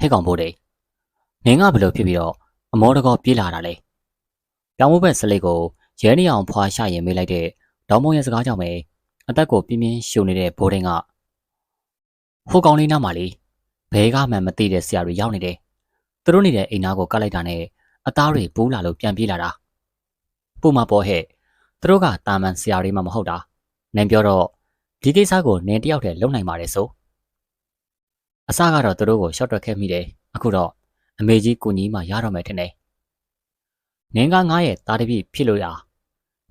ဟဲ့ကောင်ဘိုးတဲ့နင်းကဘယ်လိုဖြစ်ပြီးတော့အမောတကောပြေးလာတာလဲပြောင်းမိုးဘက်စလိတ်ကိုရဲနေအောင်ဖွာရှာရင်မေးလိုက်တဲ့ဒေါ်မုံရဲ့စကားကြောင့်ပဲအသက်ကိုပြင်းပြင်းရှုံနေတဲ့ဘိုးတဲ့ကဟိုကောင်လေးနားမှာလေဘဲကမှန်မသိတဲ့ဆရာတွေရောက်နေတယ်သူတို့နေတဲ့အိမ်သားကိုကတ်လိုက်တာနဲ့အသားတွေပူးလာလို့ပြန်ပြေးလာတာပူမပေါ်ဟဲ့သူတို့ကတာမန်ဆရာတွေမှမဟုတ်တာနင်းပြောတော့ဒီကိစ္စကိုနင်းတယောက်တည်းလုံနိုင်ပါတယ်ဆို အစကတော့သူတို့ကိုရှော့တွက်ခဲ့မိတယ်အခုတော့အမေကြီးကိုကြီးမှရတော့မယ်ထင်တယ်နင်းကငါရဲ့သားတစ်ပြည့်ဖြစ်လို့ရ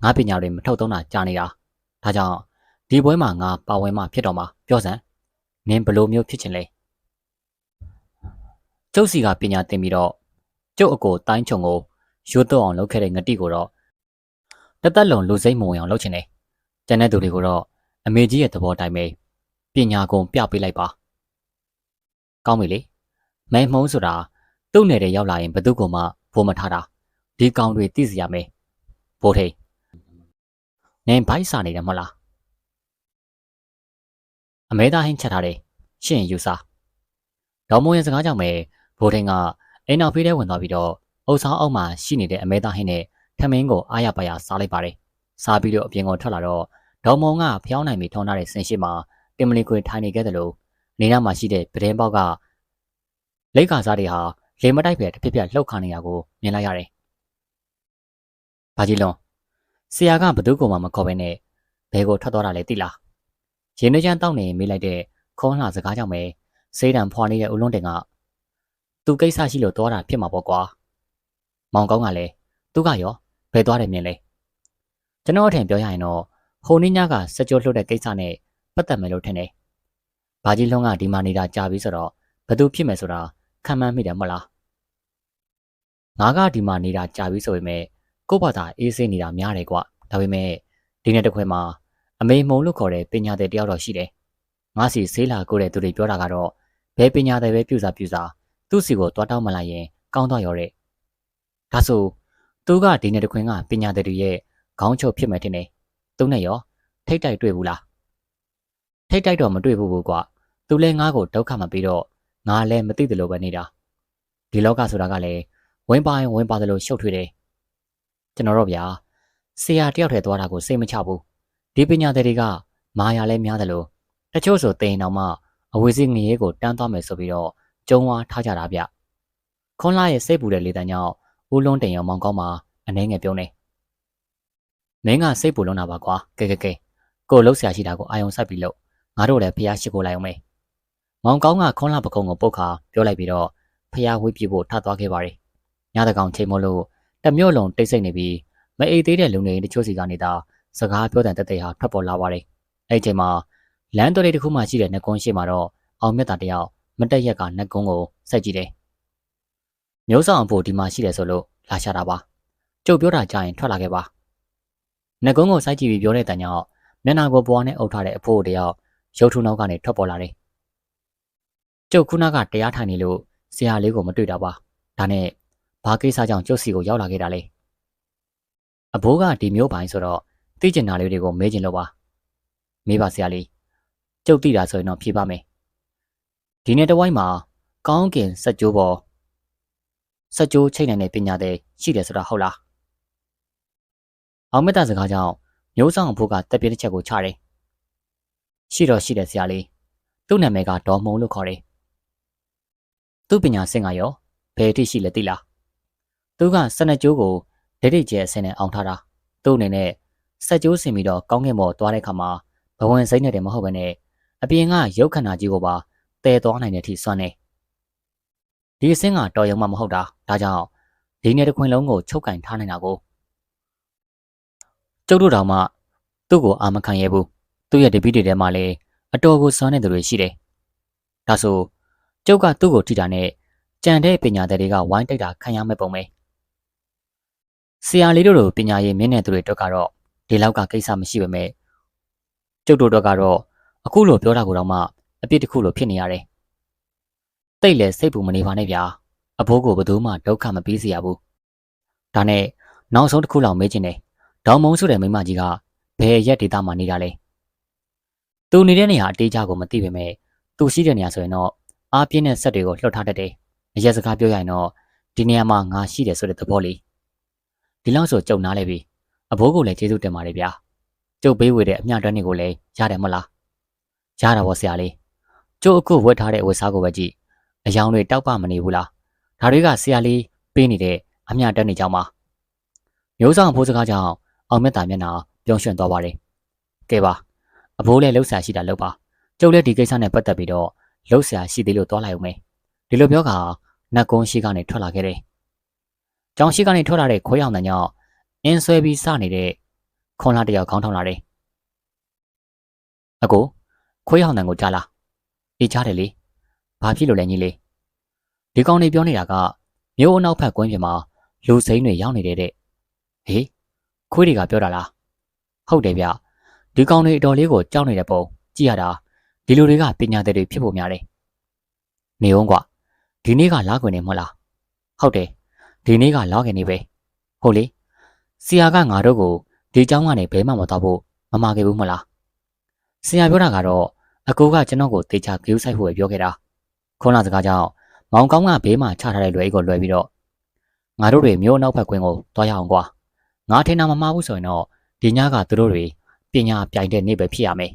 ငါပညာတွေမထုတ်သုံးတာကြာနေတာဒါကြောင့်ဒီပွဲမှာငါပါဝင်မှဖြစ်တော့မှာပြောစမ်းနင်းဘလို့မျိုးဖြစ်ချင်လဲကျုပ်စီကပညာသင်ပြီးတော့ကျုပ်အကိုတိုင်းချုံကိုရိုးတော့အောင်လုပ်ခဲ့တဲ့ငတိကိုတော့တသက်လုံးလူစိမ့်မဝင်အောင်လုပ်ချင်တယ်ကျန်တဲ့သူတွေကိုတော့အမေကြီးရဲ့သဘောတိုင်းပဲပညာကုန်ပြပေးလိုက်ပါ ကောင်းပြီလေမဲမှုံးဆိုတာသူ့နယ်တဲ့ရောက်လာရင်ဘသူ့ကိုမှဘိုးမထားတာဒီကောင်တွေသိစီရမယ်ဘိုးထိန်နင်ဘိုက်စာနေတယ်မဟုတ်လားအမဲသားဟင်းချက်ထားတယ်ရှင့်ယူစားဒေါ်မိုးရဲ့စကားကြောင့်ပဲဘိုးထိန်ကအိမ်နောက်ဖေးထဲဝင်သွားပြီးတော့အုပ်ဆောင်အောက်မှာရှိနေတဲ့အမဲသားဟင်းနဲ့ထမင်းကိုအားရပါရစားလိုက်ပါတယ်စားပြီးတော့အပြင်ကိုထွက်လာတော့ဒေါ်မုံကဖျောင်းနိုင်ပြီးထုံထားတဲ့ဆင်ရှိမှာတင်မလီခွေထိုင်နေခဲ့တယ်လို့ နေနာမှာရှိတဲ့ပဒင်းပေါက်ကလိတ်ခါစားတွေဟာလေမတိုက်ပဲတစ်ပြက်ပြက်လှုပ်ခါနေတာကိုမြင်လိုက်ရတယ်။ဘာကြီးလွန်ဆရာကဘသူ့ကိုမှမခေါ်ဘဲနဲ့ဘဲကိုထွက်သွားတာလေသိလား။ရင်းနှချမ်းတောက်နေမေးလိုက်တဲ့ခေါင်းလှစကားကြောင့်ပဲစေးတံဖွာနေတဲ့ဦးလွန်းတင်ကသူကိစ္စရှိလို့သွားတာဖြစ်မှာပေါ့ကွာ။မောင်ကောင်းကလည်းသူကရောဘယ်သွားတယ်မြင်လဲ။ကျွန်တော်အထင်ပြောရရင်တော့ဟိုနေ့ညကစကြိုလှုပ်တဲ့ကိစ္စနဲ့ပတ်သက်မယ်လို့ထင်တယ်။ ဘာကြီးလွန်ကဒီမှာနေတာကြာပြီဆိုတော့ဘသူဖြစ်မယ်ဆိုတာခံမှန်းမိတယ်မဟုတ်လားငါကဒီမှာနေတာကြာပြီဆိုပေမဲ့ကို့ဘာသာအေးဆေးနေတာများတယ်ကွာဒါပေမဲ့ဒီနေ့တစ်ခွဲမှာအမေမုံလို့ခေါ်တဲ့ပညာသည်တယောက်တော့ရှိတယ်ငါစီဆေးလာကိုတဲ့သူတွေပြောတာကတော့ဘယ်ပညာသည်ပဲပြူစားပြူစားသူ့စီကိုတွားတောင်းမလိုက်ရင်ကောင်းတော့ရောတဲ့ဒါဆိုသူကဒီနေ့တစ်ခွင်းကပညာသည်တွေရဲ့ခေါင်းချုပ်ဖြစ်မယ်ထင်တယ်သူနဲ့ရောထိတ်တိုက်တွေ့ဘူးလားထိတ်တိုက်တော့မတွေ့ဘူးကွာ သူလဲငါ့ကိုဒုက္ခမပေးတော့ငါလည်းမသိတယ်လို့ပဲနေတာဒီလောကဆိုတာကလည်းဝင်ပါရင်ဝင်ပါတယ်လို့ရှုပ်ထွေးတယ်ကျွန်တော်တော့ဗျာဆရာတယောက်ထဲသွားတာကိုစိတ်မချဘူးဒီပညာတွေကမာယာလည်းများတယ်လို့တချို့ဆိုတိန်အောင်မှအဝေစီငရဲကိုတန်းသွားမယ်ဆိုပြီးတော့ကျုံဝါထားကြတာဗျခွန်လာရဲ့စိတ်ပူတဲ့လေတန်းကြောင့်ဦးလုံးတင်ရောင်မောင်ကောင်းမှာအနှဲငယ်ပြုံးနေမင်းကစိတ်ပူလုံးတာပါကွာကဲကဲကဲကိုလှုပ်ရှားရှိတာကိုအာယုံဆက်ပြီးလို့ငါတို့လည်းဖျားရှိကိုလိုက်အောင်မေ မောင်ကောင်းကခွန်လာပကုံကိုပုတ်ခါပြောလိုက်ပြီးတော့ဖျားဝေးပြဖို့ထသွားခဲ့ပါတယ်။ညတကောင်ချိန်မို့လို့တမျိုးလုံးတိတ်ဆိတ်နေပြီးမအိတ်သေးတဲ့လူငယ်တချို့စီကနေသာစကားပြောတဲ့တက်တဲ့ဟာထွက်ပေါ်လာပါတယ်။အဲ့ဒီချိန်မှာလမ်းတော်လေးတစ်ခုမှရှိတဲ့နှကုန်းရှိမှာတော့အောင်မြတ်တာတယောက်မတက်ရက်ကနှကုန်းကိုစိုက်ကြည့်တယ်။မျိုးဆောင်ဖို့ဒီမှာရှိတယ်ဆိုလို့လာရှာတာပါ။ကျုပ်ပြောတာကြားရင်ထွက်လာခဲ့ပါ။နှကုန်းကိုစိုက်ကြည့်ပြီးပြောတဲ့တန်ကြောင့်မျက်နှာကိုပွားနဲ့အုပ်ထားတဲ့အဖိုးတယောက်ရုပ်ထုနောက်ကနေထွက်ပေါ်လာတယ်။ ကျုပ်ခုနကတရားထိုင်နေလို့ဆရာလေးကိုမတွေ့တာပါ။ဒါနဲ့ဘာကိစ္စကြောင့်ကျုပ်စီကိုရောက်လာခဲ့တာလဲ။အဘိုးကဒီမျိုးပိုင်းဆိုတော့သိကျင်တာလေးတွေကိုမေးကျင်လို့ပါ။မေးပါဆရာလေး။ကျုပ်သိတာဆိုရင်တော့ဖြေပါမယ်။ဒီနေ့တဝိုင်းမှာကောင်းကင်စက်ကြိုးပေါ်စက်ကြိုးချိန်နိုင်တဲ့ပညာသည်ရှိတယ်ဆိုတာဟုတ်လား။အောင်မေတ္တာစကားကြောင့်မျိုးဆောင်အဖိုးကတက်ပြည့်တစ်ချက်ကိုချတယ်။ရှိတော့ရှိတယ်ဆရာလေး။သူ့နာမည်ကဒေါ်မုံလို့ခေါ်တယ်။ သူ့ပညာစင်ကရောဘယ်အထိရှိလဲသိလား။သူကစနကြိုးကိုဒိတ်ဒိတ်ကျဲအစင်းနဲ့အောင်ထားတာ။သူ့အနေနဲ့စက်ကြိုးစင်ပြီးတော့ကောင်းကင်ဘော်သွားတဲ့ခါမှာဘဝင်စိမ့်နဲ့တယ်မဟုတ်ဘဲနဲ့အပြင်ကရုပ်ခန္ဓာကြီးကိုပါတည်သွားနိုင်တဲ့အထိစွမ်းနေ။ဒီအစင်းကတော်ရုံမှမဟုတ်တာ။ဒါကြောင့်ဒီနေ့တစ်ခွင်လုံးကိုချုပ်ကင်ထားနိုင်တာကိုကျုပ်တို့တောင်မှသူ့ကိုအာမခံရဘူး။သူ့ရဲ့တပည့်တွေထဲမှာလည်းအတော်ကိုစွမ်းတဲ့သူတွေရှိတယ်။ဒါဆို ကျုပ်ကသူ့ကိုထိတာနဲ့ကြံတဲ့ပညာသည်တွေကဝိုင်းတိုက်တာခံရမဲ့ပုံပဲ။ဆရာလေးတို့လိုပညာရေးမြင့်တဲ့သူတွေတော့ကတော့ဒီလောက်ကကိစ္စမရှိပေမဲ့ကျုပ်တို့တော့ကတော့အခုလိုပြောတာကိုတော့မှအပြစ်တစ်ခုလိုဖြစ်နေရတယ်။တိတ်လဲစိတ်ပူမနေပါနဲ့ဗျာ။အဘိုးကိုဘယ်သူမှဒုက္ခမပေးစေရဘူး။ဒါနဲ့နောက်ဆုံးတစ်ခုလောက်မေးချင်တယ်။ဒေါမုံဆိုတဲ့မိမကြီးကဘယ်ရက်ဒေတာမှနေတာလဲ။သူနေတဲ့နေရာအတေးကြကိုမသိပေမဲ့သူရှိတဲ့နေရာဆိုရင်တော့ အားပြင်းတဲ့ဆက်တွေကိုလှုပ်ထားတတ်တယ်အရက်စကားပြောရရင်တော့ဒီနေရာမှာငါရှိတယ်ဆိုတဲ့သဘောလေးဒီလောက်ဆိုကြုံနာလဲပြီအဘိုးကိုလည်းကျေးဇူးတင်ပါတယ်ဗျာကျုပ်ပေးဝေတဲ့အမျှတန်းတွေကိုလည်းရတယ်မလားရတာပေါ့ဆရာလေးကျုပ်အခုဝတ်ထားတဲ့ဝတ်စားကိုပဲကြည့်အယောင်တွေတောက်ပမနေဘူးလားဒါတွေကဆရာလေးပေးနေတဲ့အမျှတန်းတွေကြောင့်ပါမျိုးဆောင်ဖိုးစကားကြောင့်အောင်မြတ်တာမျက်နှာပြုံးရွှင်သွားပါတယ်ကဲပါအဘိုးလည်းလှုပ်ရှားရှိတာလှုပ်ပါကျုပ်လည်းဒီကိစ္စနဲ့ပတ်သက်ပြီးတော့ လှုပ်ရှားရှိသေးလို့တွားလိုက်အောင်မယ်ဒီလိုပြောကနတ်ကုန်းရှိကနေထွက်လာခဲ့တယ်။ကြောင်ရှိကနေထွက်လာတဲ့ခွေးရောင်တန်ကြောင့်အင်းဆွဲပြီးစနေတဲ့ခွန်လာတယောက်ခေါင်းထောင်လာတယ်။အကိုခွေးရောင်တန်ကိုကြားလား။အေးကြားတယ်လေ။ဘာဖြစ်လို့လဲညီလေး။ဒီကောင်တွေပြောနေတာကမြို့အနောက်ဘက်ကွင်းပြင်မှာလူစိမ်းတွေရောက်နေတဲ့တဲ့။ဟေးခွေးတွေကပြောတာလား။ဟုတ်တယ်ဗျ။ဒီကောင်တွေအတော်လေးကိုကြောက်နေတဲ့ပုံကြည့်ရတာ ဒီလူတွေကပညာသည်တွေဖြစ်ဖို့များတယ်။နေအောင်ကွာဒီနေ့ကလာခွင်နေမဟုတ်လားဟုတ်တယ်ဒီနေ့ကလာခွင်နေပဲဟုတ်လေဆရာကငါတို့ကိုဒီเจ้าကနေဘဲမှမတော့ဖို့မမခဲ့ဘူးမလားဆရာပြောတာကတော့အကူကကျွန်တော်ကိုတေချာဂိူးဆိုင်ဖို့ပြောခဲ့တာခုနစကားကြောင့်မောင်ကောင်းကဘေးမှာချထားတဲ့လွယ်အိတ်ကိုလွယ်ပြီးတော့ငါတို့တွေမျိုးနောက်ဘက်ကွင်းကိုတွားရအောင်ကွာငါထင်တာမမှားဘူးဆိုရင်တော့ဒီညကသူတို့တွေပညာပြိုင်တဲ့နေ့ပဲဖြစ်ရမယ်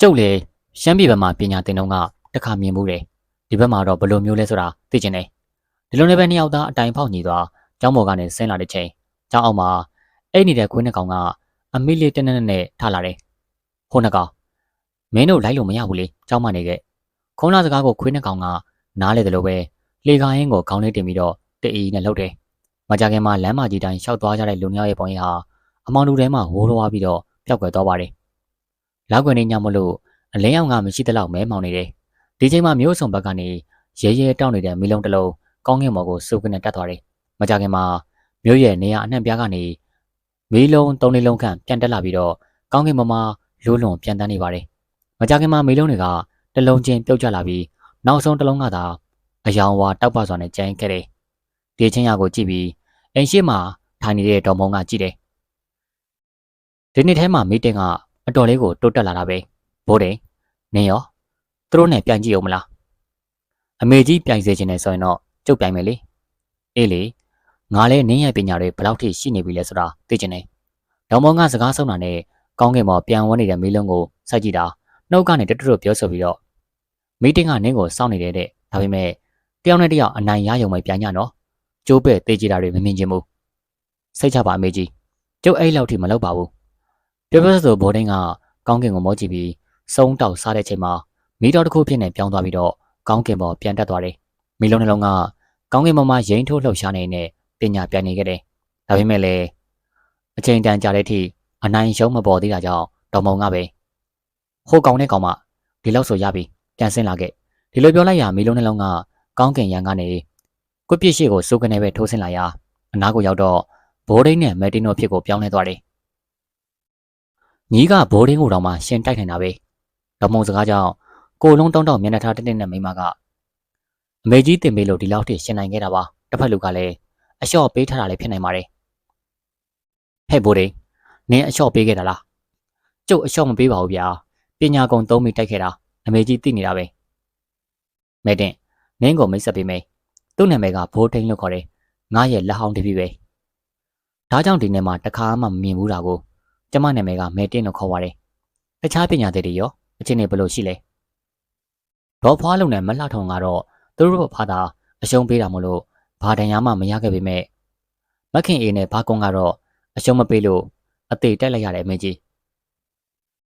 ကျုပ်လေရှမ်းပြည်ဘက်မှာပညာသင်တော့ကတစ်ခါမြင်မှုတယ်ဒီဘက်မှာတော့ဘယ်လိုမျိုးလဲဆိုတာသိချင်တယ်ဒီလိုနဲ့ပဲနှစ်ယောက်သားအတိုင်ဖောက်ညီသွားကျောင်းပေါ်ကနေဆင်းလာတဲ့ချိန်ကျောင်းအောက်မှာအဲ့နေတဲ့ခွေးနှစ်ကောင်ကအမိလေးတနက်နဲ့ထားလာတယ်ဟိုနှစ်ကောင်မင်းတို့လိုက်လို့မရဘူးလေကျောင်းမနေခဲ့ခုံးလာစကားကိုခွေးနှစ်ကောင်ကနားလေတယ်လို့ပဲလေကာရင်းကိုခေါင်းလေးတင်ပြီးတော့တအီနဲ့လှုပ်တယ်မကြခင်မှာလမ်းမကြီးတိုင်းရှောက်သွားကြတဲ့လူမျိုးရဲ့ပုံရိပ်ဟာအမောင်လူထဲမှာဝိုးလွားပြီးတော့ပျောက်ကွယ်သွားပါတယ် လောက်ွယ်နေညမလို့အလင်းရောင်ကမရှိသလောက်မဲမောင်နေတယ်ဒီချိန်မှာမျိုးစုံဘက်ကနေရဲရဲတောက်နေတဲ့မီလုံးတစ်လုံးကောင်းကင်ဘော်ကိုစုပ်ကနေတက်သွားတယ်။မကြခင်မှာမျိုးရဲ့နေရအနှံ့ပြားကနေမီလုံးသုံးလေးလုံးခန့်ပြန်တက်လာပြီးတော့ကောင်းကင်ဘော်မှာလိုးလွန်ပြန်တန်းနေပါတယ်။မကြခင်မှာမီလုံးတွေကတလုံးချင်းပြုတ်ကျလာပြီးနောက်ဆုံးတစ်လုံးကသာအယောင်ဝါတောက်ပစွာနဲ့ကျန်ခဲ့တယ်။ဒီချင်းရကိုကြည့်ပြီးအိမ်ရှိမှာထိုင်နေတဲ့တော်မုံကကြည့်တယ်။ဒီနေ့ထဲမှာမီတင်က အတော်လေးကိုတိုးတက်လာတာပဲ။ဘိုးတယ်နင်ရောသူတို့နဲ့ပြိုင်ကြည့်အောင်မလားအမေကြီးပြိုင်စေချင်တယ်ဆိုရင်တော့ကျုပ်ပြိုင်မယ်လေအေးလေငါလည်းနင်းရဲ့ပညာတွေဘယ်လောက်ထိရှိနေပြီလဲဆိုတာသိချင်တယ်ဒေါမောင်ကစကားဆုံးတာနဲ့ကောင်းကင်ပေါ်ပြန်ဝန်းနေတဲ့မီးလုံးကိုစိုက်ကြည့်တာနှုတ်ကနေတတွတ်ပြောဆိုပြီးတော့မီတင်းကနင်းကိုစောင့်နေတဲ့တဲ့ဒါပေမဲ့တယောက်နဲ့တယောက်အနိုင်ရရုံပဲပြန်ကြနော်ကျိုးပဲ့တေးကြတာတွေမမြင်ချင်ဘူးစိတ်ချပါအမေကြီးကျုပ်အဲ့လောက်ထိမလုပ်ပါဘူး ပြောပြောဆိုဘော်ဒင်းကကောင်းကင်ကိုမောကြည့်ပြီးစုံတောက်စားတဲ့ချိန်မှာမီးတော်တစ်ခုဖြစ်နေပြောင်းသွားပြီးတော့ကောင်းကင်ပေါ်ပြန်တက်သွားတယ်။မီးလုံးနှလုံးကကောင်းကင်ပေါ်မှာရိန်းထိုးလှုပ်ရှားနေတဲ့ပညာပြန်နေခဲ့တယ်။ဒါပေမဲ့လည်းအချိန်တန်ကြာတဲ့အထိအနိုင်ရှုံးမပေါ်သေးတာကြောင့်တော်မုံကပဲဟိုကောင်နဲ့ကောင်မဒီလောက်ဆိုရပြီပြန်ဆင်းလာခဲ့ဒီလိုပြောလိုက်ရမီးလုံးနှလုံးကကောင်းကင်ရန်ကနေကွပြစ်ရှိကိုစိုးကနေပဲထိုးဆင်းလာရအနားကိုရောက်တော့ဘိုးဒိန်းနဲ့မက်တင်နိုဖြစ်ကိုပြောင်းလဲသွားတယ်။ ညီကဘိုးဒိန်းကိုတော့မှရှင်တိုက်နေတာပဲ။တော်မုံစကားကြောင့်ကိုလုံးတောင်းတောင်းမျက်နှာထားတက်တက်နဲ့မိမကအမေကြီးတင်မေးလို့ဒီလောက်ထိရှင်နိုင်ခဲ့တာပါတစ်ဖက်လူကလည်းအလျှော့ပေးထားတာလည်းဖြစ်နိုင်ပါတယ်ဟဲ့ဘိုးလေးနင်းအလျှော့ပေးခဲ့တာလားကျုပ်အလျှော့မပေးပါဘူးဗျာပညာကုံသုံးမိတိုက်ခဲ့တာအမေကြီးသိနေတာပဲမဲတင်နင်းကိုမိတ်ဆက်ပေးမယ်သူ့နာမည်ကဘိုးထိန်လို့ခေါ်တယ်ငါရဲ့လက်ဟောင်းတပည့်ပဲဒါကြောင့်ဒီနေ့မှာတခါမှမမြင်ဘူးတာကို ကျမနာမည်ကမဲတင်လို့ခေါ်ပါတယ်တခြားပညာသည်တွေရောအချင်းတွေဘယ်လိုရှိလဲဒေါ်ဖွားလုံနဲ့မလှထုံကတော့သူတို့ဖာသာအရှုံးပေးတာမို့လို့ဘာတန်ရမှမရခဲ့ပေမဲ့မခင်အေးနဲ့ဘာကွန်ကတော့အရှုံးမပေးလို့အသေးတက်လိုက်ရတဲ့အမင်းကြီး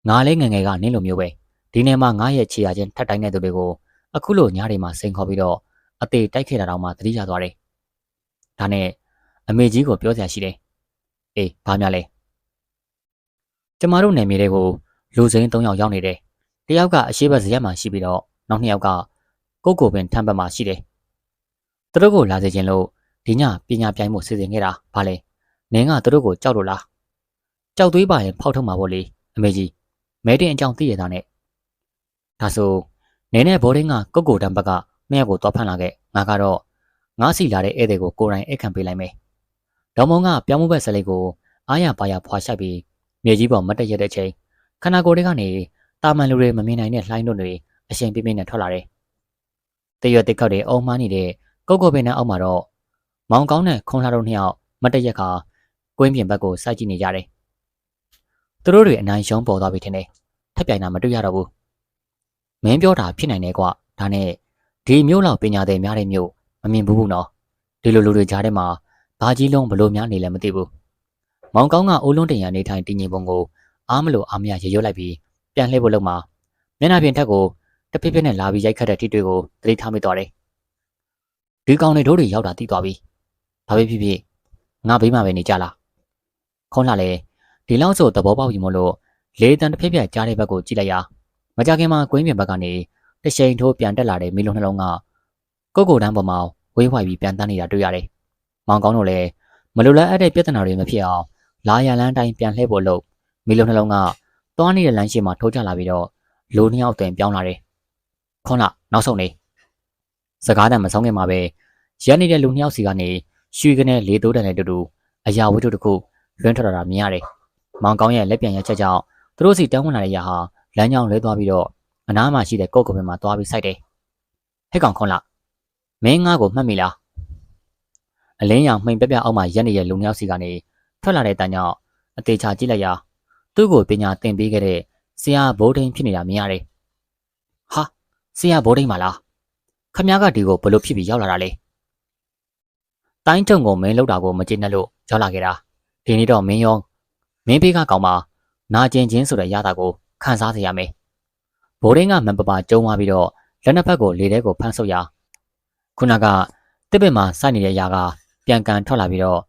ငါလည်းငငယ်ကနင်းလိုမျိုးပဲဒီနေ့မှငါရဲ့ခြေရချင်းထပ်တိုင်းတဲ့သူတွေကိုအခုလိုညတွေမှာစိန်ခေါ်ပြီးတော့အသေးတိုက်ခဲ့တာတော့မှသတိရသွားတယ်ဒါနဲ့အမေကြီးကိုပြောစရာရှိတယ်အေးဘာများလဲ ကျမတို့နယ်မြေတွေကိုလူစိမ်း၃ယောက်ရောက်နေတယ်တယောက်ကအရှိဘက်ဇရက်မှာရှိပြီးတော့နောက်နှစ်ယောက်ကကိုကိုပင်ထမ်းဘက်မှာရှိတယ်။သူတို့ကိုလာစေခြင်းလို့ဒီညပညာပြိုင်မှုစီစဉ်ခဲ့တာဗာလေ။နင်းကသူတို့ကိုကြောက်လို့လား။ကြောက်သွေးပါရင်ဖောက်ထုတ်မှာပေါ့လေအမေကြီး။မဲတင်အကြောင်းသိရတာနဲ့ဒါဆိုနင်းနဲ့ဘော်ဒင်းကကုတ်ကိုတန်းဘက်ကနှစ်ယောက်ကိုသွားဖမ်းလာခဲ့။ငါကတော့ငါစီလာတဲ့ဧည့်သည်ကိုကိုယ်တိုင်အိတ်ခံပေးလိုက်မယ်။ဒေါ်မုံကပြောင်းမှုဘက်စလိတ်ကိုအားရပါရဖွာရှိုက်ပြီး မြေကြီးပေါ်မတ်တက်ရတဲ့ချိန်ခန္ဓာကိုယ်တွေကနေတာမန်လူတွေမမြင်နိုင်တဲ့လှိုင်းတို့တွေအရှင်ပြင်းပြင်းနဲ့ထွက်လာတယ်။တရွက်တက်ခောက်တွေအုံမှန်းနေတဲ့ကုတ်ကုတ်ပင်နဲ့အောက်မှာတော့မောင်ကောင်းနဲ့ခွန်လာတို့နှစ်ယောက်မတ်တရက်ခါကွင်းပြင်ဘက်ကိုစိုက်ကြည့်နေကြတယ်။သူတို့တွေအနိုင်ရှုံးပေါ်သွားပြီထင်တယ်။ထပ်ပြိုင်တာမတွေ့ရတော့ဘူး။မင်းပြောတာဖြစ်နိုင်တယ်ကွာ။ဒါနဲ့ဒီမျိုးလောက်ပညာသည်များတဲ့မျိုးမမြင်ဘူးဘူးနော်။ဒီလိုလူတွေကြားထဲမှာဘာကြီးလုံးဘလို့များနေလဲမသိဘူး။ မောင်ကောင်းကအိုးလုံးတင်ရနေထိုင်တည်ငြိမ်ပုံကိုအားမလို့အားမရရေရွတ်လိုက်ပြီးပြန်လှည့်ဖို့လုပ်မှာမျက်နှာပြင်ထက်ကိုတဖိဖိနဲ့လာပြီးရိုက်ခတ်တဲ့ထိတွေကိုသတိထားမိသွားတယ်။ဒီကောင်တွေတို့တွေရောက်တာသိသွားပြီ။ဘာပဲဖြစ်ဖြစ်ငါဘေးမှာပဲနေကြလား။ခေါင်းလာလေဒီလောက်ဆိုသဘောပေါက်ပြီမို့လို့လေတန်တစ်ဖိဖိကြားတဲ့ဘက်ကိုကြည့်လိုက်ရမကြခင်မှာကွင်းပြင်ဘက်ကနေတရှိန်ထိုးပြန်တက်လာတဲ့မီလုံးနှလုံးကကုတ်ကိုတန်းပေါ်မှာဝေးဝိုက်ပြီးပြန်တန်းနေတာတွေ့ရတယ်။မောင်ကောင်းတို့လည်းမလိုလားအပ်တဲ့ပြဿနာတွေမဖြစ်အောင် လာရလန်းတိုင်းပြန်လှည့်ဖို့လုပ်မီလုံးနှလုံးကသွားနေတဲ့လမ်းရှိမှာထိုးကျလာပြီးတော့လူနှစ်ယောက်တင်ပြောင်းလာတယ်။ခွန်လာနောက်ဆုံးနေစကားတန်မဆောင်ခင်မှာပဲရက်နေတဲ့လူနှစ်ယောက်စီကနေရွှေကနေလေးတိုးတန်တဲ့တူတူအရာဝတ္ထုတစ်ခုလွှင့်ထွက်လာတာမြင်ရတယ်။မောင်ကောင်းရဲ့လက်ပြန်ရက်ချက်ကြောင့်သူတို့စီတန်းဝင်လာတဲ့ရာဟာလမ်းကြောင်းလဲသွားပြီးတော့အနားမှာရှိတဲ့ကုတ်ကုတ်ပင်မှာသွားပြီးစိုက်တယ်။ဟဲ့ကောင်ခွန်လာမင်းငါ့ကိုမှတ်မိလား။အလင်းရောင်မှိန်ပြပြအောက်မှာရက်နေတဲ့လူနှစ်ယောက်စီကနေ ထွက်လာတဲ့တန်ကြောင့်အသေးချာကြည့်လိုက်ရာသူ့ကိုပညာသင်ပေးခဲ့တဲ့ဆရာဘိုးဒိန်ဖြစ်နေတာမြင်ရတယ်။ဟာဆရာဘိုးဒိန်မလား။ခမည်းကဒီကိုဘလို့ဖြစ်ပြီးရောက်လာတာလဲ။တိုင်းတုံကိုမင်းလောက်တာကိုမကျေနပ်လို့ရောက်လာခဲ့တာ။ဒီနေ့တော့မင်းရောမင်းဘေးကကောင်မနာကျင်ချင်းဆိုတဲ့ရတာကိုခံစားစေရမယ်။ဘိုးဒိန်ကမန်ပပါကျုံသွားပြီးတော့လက်နှစ်ဖက်ကိုလေထဲကိုဖမ်းဆုပ်ရာခုနကတစ်ပင်မှာစိုက်နေတဲ့ຢာကပြန်ကန်ထွက်လာပြီးတော့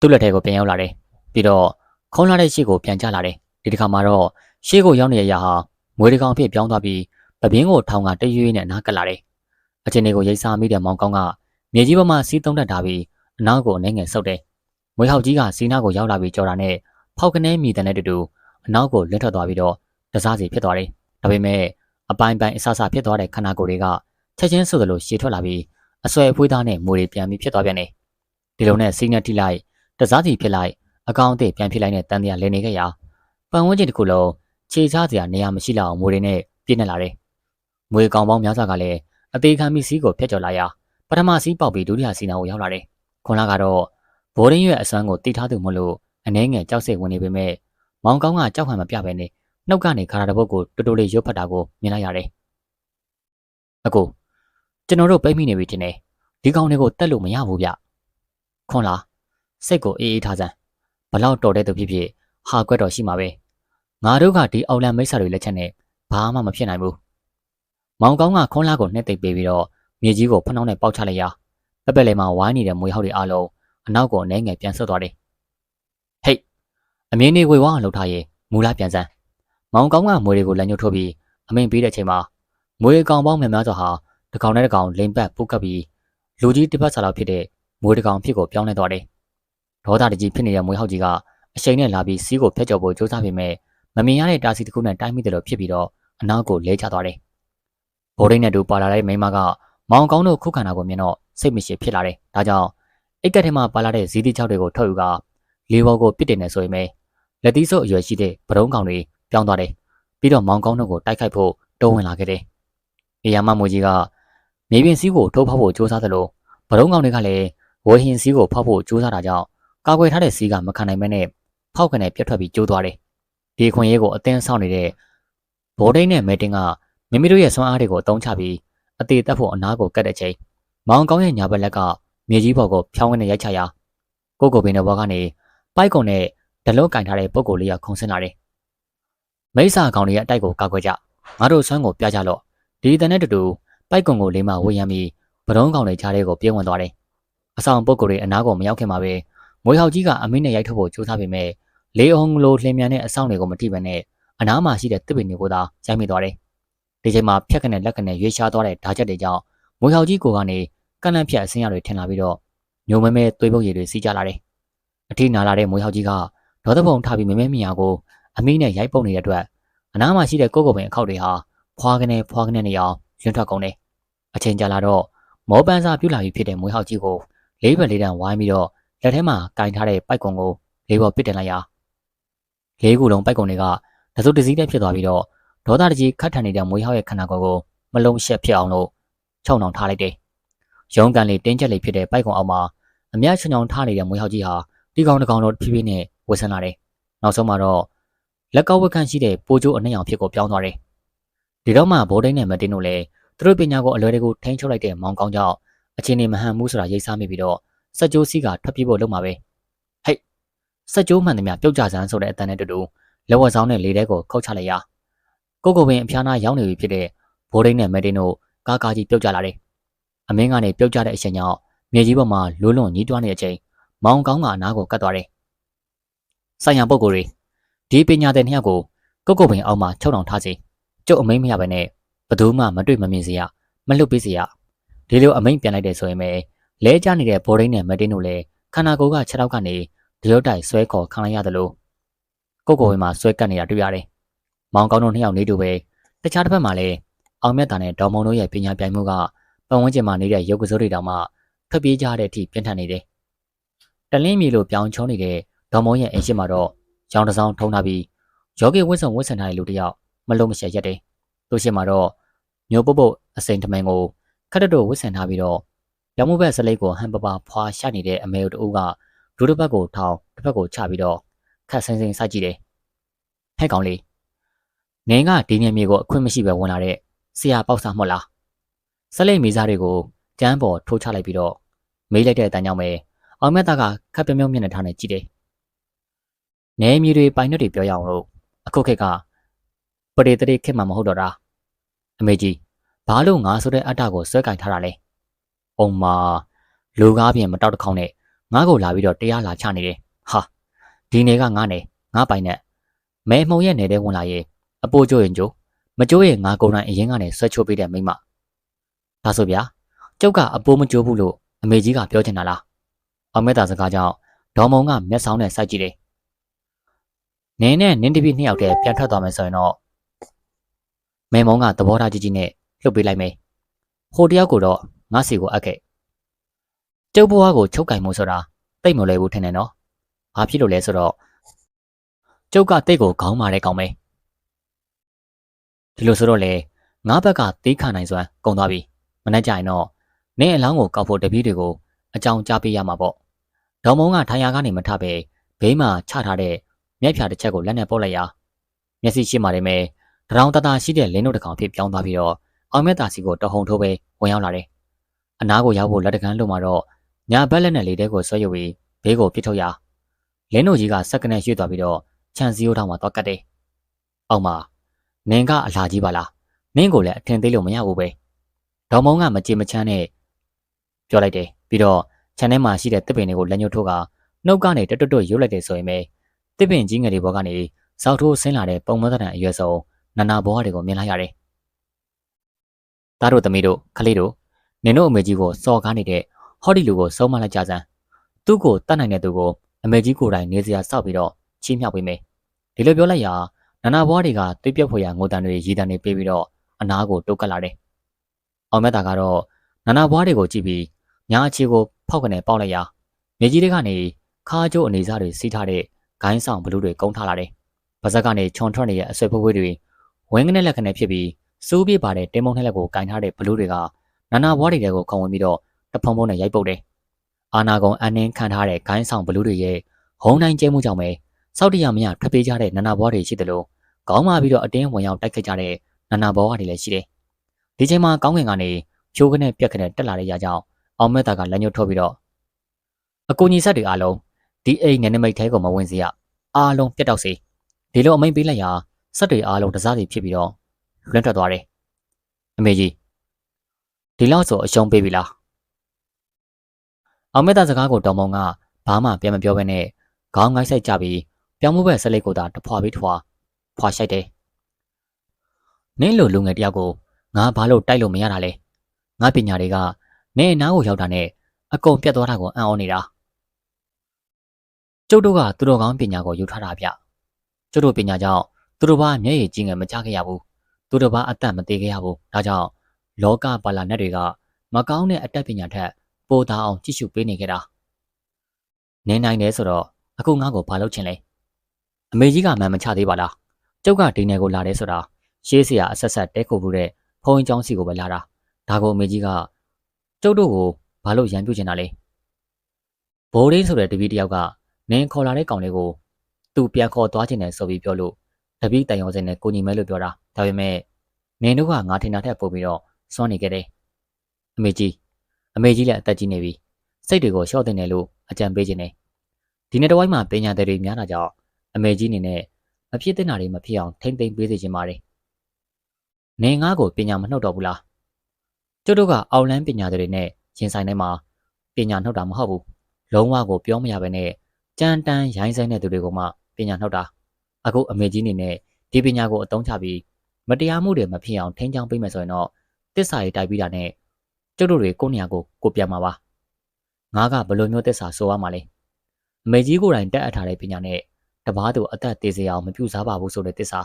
သူ့လက်ထဲကိုပြန်ရောက်လာတယ်။ပြီးတော့ခုံးလာတဲ့ရှေ့ကိုပြန်ကျလာတယ်။ဒီတစ်ခါမှာတော့ရှေ့ကိုရောက်နေတဲ့ຢာဟာမွေးတကောင်ဖြစ်ပြောင်းသွားပြီးပပင်းကိုထောင်ကတရွေ့နဲ့နားကပ်လာတယ်။အချင်းတွေကိုရိတ်စားမိတဲ့မောင်ကောင်းကမြေကြီးပေါ်မှာစီးသုံးတက်တာပြီးအနောက်ကိုအနေငယ်ဆုပ်တယ်။မွေးဟောက်ကြီးကစီးနာကိုရောက်လာပြီးကြော်တာနဲ့ဖောက်ကနေမိတဲ့နဲ့တူတူအနောက်ကိုလွတ်ထွက်သွားပြီးတော့တစားစီဖြစ်သွားတယ်။ဒါပေမဲ့အပိုင်းပိုင်းအဆဆဖြစ်သွားတဲ့ခန္ဓာကိုယ်တွေကချက်ချင်းဆိုသလိုရှည်ထွက်လာပြီးအဆွဲအဖွေးသားနဲ့မွေတွေပြန်ပြီးဖြစ်သွားပြန်တယ်။ဒီလိုနဲ့စီးနဲ့ထိလိုက် တစားစီဖြစ်လိုက်အကောင်အသစ်ပြန်ဖြစ်လိုက်တဲ့တန်တရားလည်နေခဲ့ရာပတ်ဝန်းကျင်တစ်ခုလုံးခြေချစရာနေရာမရှိလောက်အောင်မွေတွေနဲ့ပြည့်နေလာတယ်။မွေကောင်ပေါင်းများစွာကလည်းအသေးခံပြီးစီးကိုဖျက်ကျော်လာရာပထမစီးပေါက်ပြီးဒုတိယစီးနာကိုရောက်လာတယ်။ခွန်လာကတော့ဘိုးရင်းရဲ့အစွမ်းကိုတိထားသူမလို့အနှဲငယ်ကြောက်စိတ်ဝင်နေပေမဲ့မောင်ကောင်းကကြောက်ခံမပြပဲနဲ့နှုတ်ကနေခါရတဲ့ဘုတ်ကိုတူတူလေးရုပ်ဖတ်တာကိုမြင်လိုက်ရတယ်။အကိုကျွန်တော်တို့ပိတ်မိနေပြီတင်တယ်။ဒီကောင်တွေကိုတက်လို့မရဘူးဗျ။ခွန်လာ စိတ်ကိုအေးအေးထားစမ်းဘလောက်တော်တဲ့သူဖြစ်ဖြစ်ဟာကွက်တော်ရှိမှာပဲငါတို့ကဒီအော်လန်မိတ်ဆာတွေလက်ချက်နဲ့ဘာမှမဖြစ်နိုင်ဘူးမောင်ကောင်းကခွန်လာကိုနှက်သိပ်ပေးပြီးတော့မြေကြီးကိုဖနှောင်းနဲ့ပေါက်ချလိုက်ရာပက်ပက်လေးမှာဝိုင်းနေတဲ့မွေဟောက်တွေအားလုံးအနောက်ကိုအနေငယ်ပြန်ဆွတ်သွားတယ်ဟိတ်အမင်းနေဝေဝါလှုပ်ထားရင်မူလာပြန်စမ်းမောင်ကောင်းကမွေတွေကိုလက်ညှိုးထိုးပြီးအမိန်ပေးတဲ့အချိန်မှာမွေကောင်ပေါင်းများများစွာဟာတကောင်နဲ့တကောင်လိမ်ပတ်ပုတ်ကပ်ပြီးလူကြီးတစ်ပတ်စာလောက်ဖြစ်တဲ့မွေတကောင်ဖြစ်ကိုပြောင်းလဲသွားတယ် ဒေါသတကြီးဖြစ်နေတဲ့မွေဟောက်ကြီးကအရှိန်နဲ့လာပြီးစီးကိုဖျက်ကျော်ဖို့ကြိုးစားပေမဲ့မမြင်ရတဲ့တာစီတစ်ခုနဲ့တိုင်းမိတယ်လို့ဖြစ်ပြီးတော့အနောက်ကိုလဲချသွားတယ်။ဘိုးရင်းနဲ့တူပါလာတဲ့မိန်းမကမောင်ကောင်းတို့ခုခံတာကိုမြင်တော့စိတ်မရှိဖြစ်လာတယ်။ဒါကြောင့်အိတ်ကက်ထဲမှာပါလာတဲ့ဇီးတိချောက်တွေကိုထုတ်ယူကလေးဘောကိုပစ်တင်နေဆိုရင်ပဲလက်သီးစုပ်အရွယ်ရှိတဲ့ဗရုံးကောင်တွေပြောင်းသွားတယ်။ပြီးတော့မောင်ကောင်းတို့ကိုတိုက်ခိုက်ဖို့တိုးဝင်လာခဲ့တယ်။အေယာမမိုကြီးကမြေပြင်စည်းကိုထိုးဖောက်ဖို့ကြိုးစားသလိုဗရုံးကောင်တွေကလည်းဝေဟင်စည်းကိုဖောက်ဖို့ကြိုးစားတာကြောင့် ကာကွယ်ထားတဲ့စီးကမခံနိုင်မဲနဲ့ဖောက်ကနေပြတ်ထွက်ပြီးကျိုးသွားတယ်။ဒီခွင့်ရေးကိုအသင်းဆောင်နေတဲ့ဘိုးဒိန်းနဲ့မဲတင်ကမိမိတို့ရဲ့စွမ်းအားတွေကိုအသုံးချပြီးအသေးတက်ဖို့အနားကိုကတ်တဲ့ချိန်မောင်ကောင်းရဲ့ညာဘက်လက်ကမြေကြီးပေါ်ကိုဖြောင်းဝင်နေရိုက်ချရာကိုကိုပင်တဲ့ဘောကနေပိုက်ကုံနဲ့ဒလုံးကင်ထားတဲ့ပုတ်ကိုလေးကခုန်ဆင်းလာတယ်။မိစ္ဆာကောင်တွေရဲ့အတိုက်ကိုကာကွယ်ကြငါတို့ဆွမ်းကိုပြကြလော့ဒီတန်နဲ့တူတူပိုက်ကုံကိုလေးမှဝေယံပြီးဗရုံးကောင်တွေကြားထဲကိုပြေးဝင်သွားတယ်။အဆောင်ပုတ်ကိုတွေအနားကိုမရောက်ခင်မှာပဲ မွေဟောက်ကြီးကအမင်းနဲ့ရိုက်ထုတ်ဖို့ကြိုးစားပေမဲ့လေးအောင်လိုလှင်မြန်တဲ့အဆောင်တွေကိုမထိဘဲနဲ့အနားမှာရှိတဲ့တစ်ပင်တွေကိုသာရိုက်မိသွားတယ်။ဒီချိန်မှာဖြက်ကနေလက်ကနေရွေးရှားသွားတဲ့ဓာချက်တွေကြောင့်မွေဟောက်ကြီးကိုကနေကန့်လန့်ဖြတ်အစင်းရတွေထင်လာပြီးတော့ညိုမဲမဲသွေးပုတ်ရည်တွေစီးကြလာတယ်။အထိနာလာတဲ့မွေဟောက်ကြီးကဒေါသပုံထားပြီးမဲမဲမြင်ရကိုအမင်းနဲ့ရိုက်ပုတ်နေတဲ့အတွက်အနားမှာရှိတဲ့ကိုကိုပင်အခောက်တွေဟာဖွာကနေဖွာကနေနေအောင်လွင့်ထွက်ကုန်တယ်။အချိန်ကြာလာတော့မောပန်းစာပြုတ်လာပြီးဖြစ်တဲ့မွေဟောက်ကြီးကိုလေးဘက်လေးတန်းဝိုင်းပြီးတော့ လက်ထဲမှာကင်ထားတဲ့ပိုက်ကွန်ကိုလေးပေါ်ပစ်တင်လိုက်ရာလေးခုလုံးပိုက်ကွန်တွေကတစုတစည်းတည်းဖြစ်သွားပြီးတော့ဒေါသတကြီးခတ်ထန်နေတဲ့မွေးဟောက်ရဲ့ခန္ဓာကိုယ်ကိုမလုံးရှက်ဖြစ်အောင်လို့ချုံနှောင်ထားလိုက်တယ်။ရုံးကန်လေးတင်းကျပ်လေးဖြစ်တဲ့ပိုက်ကွန်အောက်မှာအမြတ်ချွန်ချောင်ထားနေတဲ့မွေးဟောက်ကြီးဟာဒီကောင်တကောင်တော့ဖြည်းဖြည်းနဲ့ဝဆန်လာတယ်။နောက်ဆုံးမှာတော့လက်ကောက်ဝက်ခန့်ရှိတဲ့ပိုးကျိုးအနှံ့ရောင်ဖြစ်ကိုပြောင်းသွားတယ်။ဒီတော့မှဘိုးဒိန်းနဲ့မတင်းတို့လည်းသူတို့ပညာကိုအလွယ်တကူထိန်းချုပ်လိုက်တဲ့မောင်ကောင်းကြောင့်အချင်းနေမဟန်မှုဆိုတာရိပ်စားမိပြီးတော့ စက်ကြိုးစီးကထွက်ပြေးဖို့လုပ်မှာပဲဟိတ်စက်ကြိုးမှန်သမျှပြုတ်ကြစမ်းဆိုတဲ့အတန်နဲ့တူတူလက်ဝက်ဆောင်နဲ့လေထဲကိုခုတ်ချလိုက်ရကိုကိုပင်အဖျားနာရောက်နေပြီဖြစ်တဲ့ဘိုးဒိန်းနဲ့မတင်းတို့ကားကားကြီးပြုတ်ကြလာတယ်အမင်းကနေပြုတ်ကြတဲ့အချိန်ကြောင့်မြေကြီးပေါ်မှာလိုးလွန်ညီးတွားနေတဲ့အချိန်မောင်ကောင်းကအနားကိုကတ်သွားတယ်ဆိုင်ရပုတ်ကိုတွေဒီပညာတဲ့နှစ်ယောက်ကိုကိုကိုပင်အောက်မှာချုပ်ထောင်ထားစီကျုပ်အမိန်မရပဲနဲ့ဘသူမှမတွေ့မမြင်စေရမလှုပ်ပေးစေရဒီလိုအမိန်ပြန်လိုက်တယ်ဆိုရင်ပဲ လဲကျနေတဲ့ဘော်ရင်းနဲ့မတင်းတို့လည်းခန္ဓာကိုယ်ကခြေထောက်ကနေဒီလိုတိုက်ဆွဲခေါ်ခံလိုက်ရတယ်လို့ကိုကိုဝင်မှာဆွဲကပ်နေတာတွေ့ရတယ်။မောင်ကောင်းတို့နှစ်ယောက်နေတူပဲတခြားတစ်ဖက်မှာလည်းအောင်မြတ်တာနဲ့ဒေါ်မုံတို့ရဲ့ပညာပြိုင်မှုကပတ်ဝန်းကျင်မှာနေတဲ့ရုပ်ကစိုးတွေတောင်မှထွက်ပြေးကြတဲ့အထိပြင်းထန်နေတယ်။တလင်းမြေလိုပြောင်းချုံနေတဲ့ဒေါ်မုံရဲ့အိမ်ရှိမှာတော့ရောင်တစောင်းထုံးထားပြီးယောဂီဝတ်ဆောင်ဝတ်ဆင်ထားတဲ့လူတစ်ယောက်မလုံးမရှက်ရက်တယ်။သူရှိမှာတော့မျိုးပုတ်ပုတ်အစိမ်တမန်ကိုခက်တတို့ဝတ်ဆင်ထားပြီးတော့ ရောင်မှုဘက်စလိတ်ကိုဟန်ပပဖွာရှနေတဲ့အမေတို့ကဒူတစ်ဘက်ကိုထောင်းတစ်ဘက်ကိုချပြီးတော့ခတ်ဆင်းဆင်းစိုက်ကြည့်တယ်။ဟဲ့ကောင်လေးနင်းကဒီနေမြေကိုအခွင့်မရှိပဲဝင်လာတဲ့ဆရာပေါက်စာမဟုတ်လား။စလိတ်မိစားတွေကိုကျမ်းပေါ်ထိုးချလိုက်ပြီးတော့မေးလိုက်တဲ့အတန်ကြောင့်ပဲအောင်မြတ်သားကခပ်ပြုံးပြုံးမျက်နှာထားနဲ့ကြည့်တယ်။နေမြေတွေပိုင်နှက်တွေပြောရအောင်လို့အခုခေတ်ကပရိသေခေတ်မှမဟုတ်တော့တာ။အမေကြီးဘာလို့ငါဆိုတဲ့အတ္တကိုဆွဲကင်ထားတာလဲ။ အုံမာလူကားပြင်မတောက်တခေါင်းနဲ့ငါ့ကိုလာပြီးတော့တရားလာချနေတယ်။ဟာဒီနေကငါနဲ့ငါပိုင်နဲ့မဲမှုံရဲ့နေတဲ့ဝင်လာရဲ့အပိုးကျိုးရင်ကျိုးမကျိုးရင်ငါကိုယ်တိုင်အရင်ကနေဆွဲချိုးပေးတဲ့မိမ။ဒါဆိုဗျာကျုပ်ကအပိုးမကျိုးဘူးလို့အမေကြီးကပြောချင်တာလား။အောင်မေတ္တာစကားကြောင့်ဒေါ်မုံကမျက်စောင်းနဲ့စိုက်ကြည့်တယ်။နင်းနဲ့နင်းတပည့်နှစ်ယောက်တည်းပြန်ထွက်သွားမယ်ဆိုရင်တော့မဲမုံကသဘောထားကြီးကြီးနဲ့လှုပ်ပေးလိုက်မယ်။ဟိုတယောက်ကိုတော့ ငါစီကိုအပ်ခဲ့။ကျုပ်ဘွားကိုချုပ်ကင်မှုဆိုတာတိတ်မလွယ်ဘူးထင်တယ်နော်။ဘာဖြစ်လို့လဲဆိုတော့ကျုပ်ကတိတ်ကိုခေါင်းမာတဲ့ကောင်ပဲ။ဒီလိုဆိုတော့လေငါဘက်ကသေးခနိုင်စွမ်းကုန်သွားပြီ။မနှက်ကြရင်တော့နင်းအလောင်းကိုကောက်ဖို့တပည့်တွေကိုအကြောင်းကြားပေးရမှာပေါ့။ဒေါ်မုံကထိုင်ရာကနေမထပဲဘေးမှာချထားတဲ့မျက်ဖြာတစ်ချက်ကိုလက်နဲ့ပုတ်လိုက်ရာမျက်စိရှိမှတည်းမဲ့တရောင်တတရှိတဲ့လင်းတို့တစ်ကောင်ဖြစ်ပြောင်းသွားပြီးတော့အောင်မြတ်တာစီကိုတဟုန်ထိုးပဲဝင်ရောက်လာတယ်။ အနားကိုရောက်ဖို့လက်တကန်းလုံးမှာတော့ညာဘက်လက်နဲ့လေတဲကိုဆွဲယူပြီးဘေးကိုပြစ်ထုတ်ရလင်းတို့ကြီးကစက္ကနဲ့ရွှေ့သွားပြီးတော့ခြံစည်းရိုးထောင်မှာတော့ကတ်တယ်။အောက်မှာနင်ကအလားကြီးပါလား။နင်းကိုလည်းအထင်သေးလို့မရဘူးပဲ။ဒေါ်မုံကမကြေမချမ်းနဲ့ပြောလိုက်တယ်။ပြီးတော့ခြံထဲမှာရှိတဲ့တစ်ပင်တွေကိုလက်ညှိုးထိုးကနှုတ်ကနေတွတ်တွတ်ရုပ်လိုက်တယ်ဆိုရင်ပဲတစ်ပင်ကြီးငယ်တွေဘောကနေစောက်ထိုးဆင်းလာတဲ့ပုံမသဏ္ဍာန်အရွယ်ဆုံးနာနာဘောတွေကိုမြင်လိုက်ရတယ်။သားတို့သမီးတို့ခလေးတို့ နင်တို့အမေကြီးကိုစော်ကားနေတဲ့ဟော်ဒီလူကိုစုံမလိုက်ကြစမ်းသူ့ကိုတတ်နိုင်တဲ့သူကိုအမေကြီးကိုယ်တိုင်နေစရာစောက်ပြီးတော့ချီးမြှောက်ပေးမယ်ဒီလိုပြောလိုက်ရာနာနာဘွားတွေကတိတ်ပြက်ဖွယ်ရာငိုတန်တွေရည်တန်တွေပေးပြီးတော့အနားကိုတိုးကပ်လာတယ်အောင်မြတ်တာကတော့နာနာဘွားတွေကိုကြည့်ပြီးညာအခြေကိုဖောက်ကနေပေါက်လိုက်ရာမြေကြီးတွေကနေခါကျိုးအနေစားတွေစီးထားတဲ့ဂိုင်းဆောင်ဘလူးတွေကုန်းထားလာတယ်ပါဇက်ကနေခြုံထွက်နေတဲ့အဆွဲဖွေးဖွေးတွေဝင်းကနေလက်ကနေဖြစ်ပြီးစိုးပြေးပါတဲ့တင်းမုံထက်လက်ကိုကင်ထားတဲ့ဘလူးတွေက နာနာဘွားတွေကိုခုံဝင်ပြီးတော့တဖုံဖုံနဲ့ရိုက်ပုတ်တယ်။အာနာကုံအနှင်းခံထားတဲ့ဂိုင်းဆောင်ဘလူးတွေရဲ့ဟုံးတိုင်းကျဲမှုကြောင့်ပဲစောက်တရမရထွက်ပြေးကြတဲ့နာနာဘွားတွေရှိတယ်လို့ခေါင်းမာပြီးတော့အတင်းဝင်ရောက်တိုက်ခိုက်ကြတဲ့နာနာဘွားတွေလည်းရှိတယ်။ဒီချိန်မှာကောင်းကင်ကနေဖြိုးကနေပြက်ကနေတက်လာတဲ့ရကြောင်းအောင်မဲ့တာကလက်ညှိုးထုတ်ပြီးတော့အကူညီဆက်တွေအားလုံးဒီအိမ်နယ်နိမိတ်ထဲကိုမဝင်စေရအားလုံးပြတ်တော့စေဒီလိုအမိန်ပေးလိုက်ရာဆက်တွေအားလုံးတစားစီဖြစ်ပြီးတော့လွန့်ထွက်သွားတယ်။အမေကြီး ဒီလောက်ဆိုအရှုံးပေးပြီလားအောင်မေတ္တာစကားကိုတောင်မောင်ကဘာမှပြန်မပြောဘဲနဲ့ခေါင်းငိုက်ဆိုင်ကြပြီးပြောင်းမှုဘက်ဆက်လက်ကိုသာတဖွာပြီးထွာဖွာရှိုက်တယ်နင်းလိုလူငယ်တယောက်ကိုငါဘာလို့တိုက်လို့မရတာလဲငါပညာတွေကနင်းအနားကိုရောက်တာနဲ့အကုန်ပြတ်သွားတာကိုအံ့ဩနေတာကျုပ်တို့ကသူတော်ကောင်းပညာကိုယူထားတာဗျကျုပ်တို့ပညာကြောင့်သူတို့ဘာမျက်ရည်ကြီးငယ်မကြခဲ့ရဘူးသူတို့ဘာအသက်မသေးခဲ့ရဘူးဒါကြောင့် လောကပါလာနတ်တွေကမကောင်းတဲ့အတတ်ပညာထက်ပိုသာအောင်ကြည့်ရှုပေးနေကြတာနင်းနိုင်တယ်ဆိုတော့အခုငါ့ကိုဘာလုပ်ချင်လဲအမေကြီးကမှန်မချသေးပါလားကျောက်ကဒီနယ်ကိုလာတယ်ဆိုတာရှေးစရာအဆက်ဆက်တဲခုဘူးတဲ့ဖုံးချောင်းစီကိုပဲလာတာဒါကိုအမေကြီးကကျောက်တို့ကိုဘာလို့ရန်ပြုတ်ချင်တာလဲဘိုးရင်းဆိုတဲ့တပည့်တယောက်ကနင်းခေါ်လာတဲ့ကောင်လေးကိုသူပြန်ခေါ်သွားချင်တယ်ဆိုပြီးပြောလို့တပည့်တန်ရုံစင်နဲ့ကိုညီမဲလို့ပြောတာဒါပေမဲ့နင်းတို့ကငါထင်တာထက်ပိုပြီးတော့ စွန့်နေခဲ့တယ်အမေကြီးအမေကြီးလည်းအသက်ကြီးနေပြီစိတ်တွေကိုလျှော့တင်တယ်လို့အကြံပေးခြင်းနဲ့ဒီနေ့တစ်ဝိုင်းမှာပညာသည်တွေများတာကြောင့်အမေကြီးအနေနဲ့မဖြစ်တဲ့နာတွေမဖြစ်အောင်ထိမ့်သိမ့်ပေးစေချင်ပါတယ်။နေငါ့ကိုပညာမနှုတ်တော့ဘူးလား။ကျုပ်တို့ကအောက်လန်းပညာတွေနဲ့ရင်ဆိုင်ထဲမှာပညာနှုတ်တာမဟုတ်ဘူး။လုံးဝကိုပြောမရဘဲနဲ့ကြမ်းတမ်းရိုင်းဆိုင်တဲ့သူတွေကိုမှပညာနှုတ်တာ။အခုအမေကြီးအနေနဲ့ဒီပညာကိုအသုံးချပြီးမတရားမှုတွေမဖြစ်အောင်ထိန်းချောင်းပေးမယ်ဆိုရင်တော့ တစ္ဆာရေးတိုက်ပြီးတာနဲ့ကျုပ်တို့တွေကိုယ့်နေရာကိုကိုပြန်มาပါ။ငါကဘယ်လိုမျိုးတစ္ဆာဆိုရမှာလဲ။အမေကြီးကိုယ်တိုင်တက်အပ်ထားတဲ့ပညာနဲ့တပားသူအသက်သေးစေအောင်မပြုစားပါဘူးဆိုတဲ့တစ္ဆာ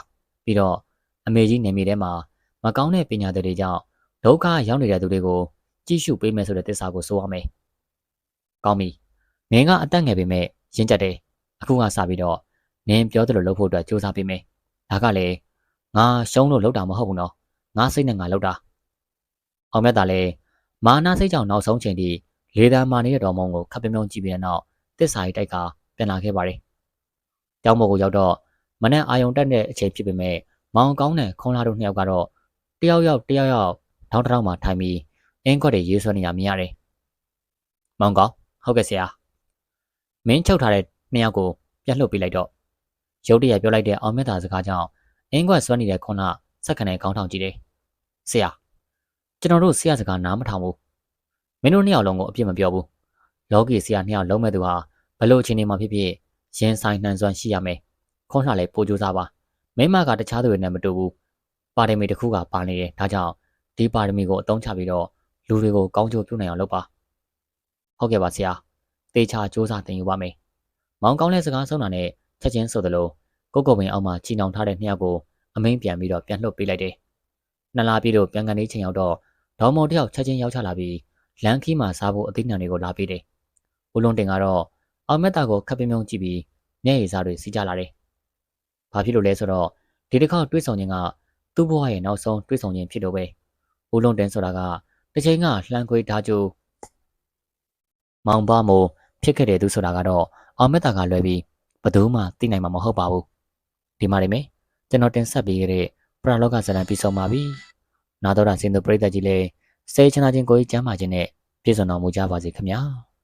ပြီးတော့အမေကြီးနေမိထဲမှာမကောင်းတဲ့ပညာတွေကြောင့်ဒုက္ခရောက်နေတဲ့သူတွေကိုကြည့်ရှုပေးမယ်ဆိုတဲ့တစ္ဆာကိုဆိုရမယ်။ကောင်းပြီ။နင်းကအသက်ငယ်ပေမဲ့ရင့်ကျက်တယ်။အခုကစပြီးတော့နင်းပြောသလိုလုပ်ဖို့အတွက်စူးစမ်းပေးမယ်။ဒါကလည်းငါရှုံးလို့လုပ်တာမဟုတ်ဘူးနော်။ငါစိတ်နဲ့ငါလုပ်တာ။ အောင်မြတ်တာလည်းမာနာစိတ်ကြောင့်နောက်ဆုံးချိန်ထိလေသာမာနေတဲ့တော်မုံကိုခပ်ပြုံးပြုံးကြည့်ပြီးတဲ့နောက်တစ္ဆာရေးတိုက်ကပြန်လာခဲ့ပါတယ်။ကျောင်းပေါ်ကိုရောက်တော့မနဲ့အာယုံတက်တဲ့အချိန်ဖြစ်ပေမဲ့မောင်ကောင်းတဲ့ခွန်လာတို့နှစ်ယောက်ကတော့တယောက်ယောက်တယောက်ယောက်ထောင်းတောင်းမှထိုင်ပြီးအင်းခွက်တွေရေးဆွဲနေတာမြင်ရတယ်။မောင်ကောင်းဟုတ်ကဲ့ဆရာ။မင်းချုပ်ထားတဲ့နှစ်ယောက်ကိုပြတ်လှုပ်ပေးလိုက်တော့ရုတ်တရက်ပြောလိုက်တဲ့အောင်မြတ်တာစကားကြောင့်အင်းခွက်ဆွဲနေတဲ့ခွန်လာစက်ခနဲ့ခေါင်းထောင်ကြည့်တယ်။ဆရာ ကျွန်တော်တို့ဆရာစကားနားမထောင်ဘူး။မင်းတို့နှစ်ယောက်လုံးကိုအပြစ်မပြောဘူး။လောကီဆရာနှစ်ယောက်လုံးမဲ့သူဟာဘလို့အချိန်နေမှာဖြစ်ဖြစ်ရင်ဆိုင်နှံစွမ်းရှိရမယ်။ခွန်လှလည်းပိုကြိုးစားပါ။မိမကတခြားသူတွေနဲ့မတူဘူး။ပါရမီတစ်ခုကပါနေတယ်။ဒါကြောင့်ဒီပါရမီကိုအသုံးချပြီးတော့လူတွေကိုကောင်းကျိုးပြုနိုင်အောင်လုပ်ပါ။ဟုတ်ကဲ့ပါဆရာ။တေချာစ조사တင်ယူပါမယ်။မောင်ကောင်းတဲ့စကားဆုံးတာနဲ့ချက်ချင်းဆိုသလိုကိုကိုပင်အောက်မှာချီနှောင်ထားတဲ့နှစ်ယောက်ကိုအမိန်ပြန်ပြီးတော့ပြန်လှုပ်ပေးလိုက်တယ်။ နှစ်လားပြီးတော့ပြန်ကန်လေးချိန်ရောက်တော့ဒေါမောင်တယောက်ချက်ချင်းရောက်ချလာပြီးလမ်းခီးမှာစားဖို့အသိဉာဏ်တွေကိုလာပေးတယ်။ဦးလုံးတင်ကတော့အောင်မက်တာကိုခပ်ပြုံးပြုံးကြည့်ပြီးမျက်ရည်စားတွေစီးကြလာတယ်။ဘာဖြစ်လို့လဲဆိုတော့ဒီတစ်ခါတွေးဆောင်ခြင်းကသူ့ဘဝရဲ့နောက်ဆုံးတွေးဆောင်ခြင်းဖြစ်လို့ပဲ။ဦးလုံးတင်ဆိုတာကတစ်ချိန်ကလှမ်းခွေးဓာကြိုးမောင်ပါမို့ဖြစ်ခဲ့တဲ့သူဆိုတာကတော့အောင်မက်တာကလွယ်ပြီးဘယ်သူမှသိနိုင်မှာမဟုတ်ပါဘူး။ဒီမှာနေမယ်ကျွန်တော်တင်ဆက်ပေးခဲ့တဲ့ ပရာလောကဇာတ်လမ်းပြီးဆုံးပါပြီ။နာတော်တာစင်သူပရိသတ်ကြီးလည်းစေချနာချင်းကိုကြီးကျမ်းမာခြင်းနဲ့ပြည့်စုံတော်မူကြပါစေခင်ဗျာ။